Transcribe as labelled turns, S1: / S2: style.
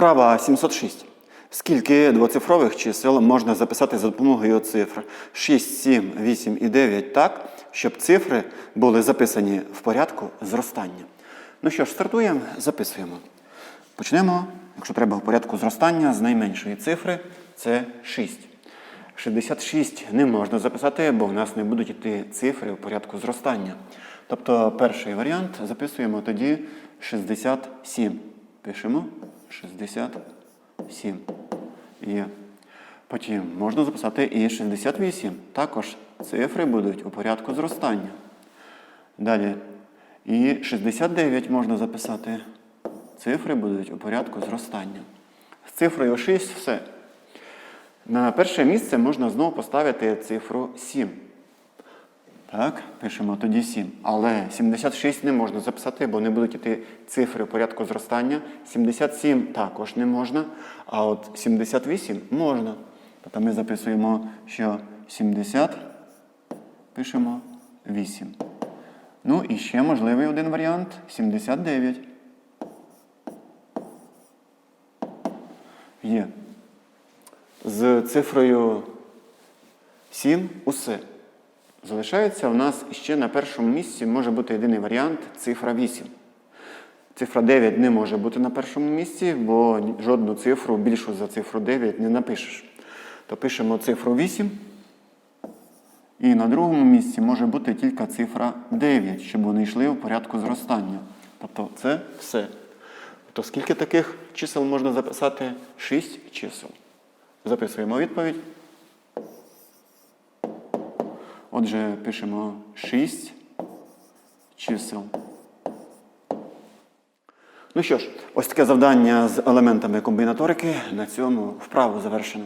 S1: Вправа 706. Скільки двоцифрових чисел можна записати за допомогою цифр 6, 7, 8 і 9 так, щоб цифри були записані в порядку зростання? Ну що ж, стартуємо, записуємо. Почнемо, якщо треба, в порядку зростання з найменшої цифри це 6. 66 не можна записати, бо в нас не будуть йти цифри в порядку зростання. Тобто перший варіант записуємо тоді 67. Пишемо 67. Є. Потім можна записати і 68. Також цифри будуть у порядку зростання. Далі. І 69 можна записати. Цифри будуть у порядку зростання. З цифрою 6 все. На перше місце можна знову поставити цифру 7. Так, пишемо тоді 7. Але 76 не можна записати, бо не будуть йти цифри порядку зростання. 77 також не можна. А от 78 можна. Тобто ми записуємо, що 70 пишемо 8. Ну і ще можливий один варіант 79. Є. З цифрою 7 усе. Залишається у нас ще на першому місці може бути єдиний варіант цифра 8. Цифра 9 не може бути на першому місці, бо жодну цифру більшу за цифру 9 не напишеш. То пишемо цифру 8. І на другому місці може бути тільки цифра 9, щоб вони йшли в порядку зростання. Тобто це все. То скільки таких чисел можна записати? 6 чисел. Записуємо відповідь. Отже, пишемо 6 чисел. Ну що ж, ось таке завдання з елементами комбінаторики. На цьому вправу завершено.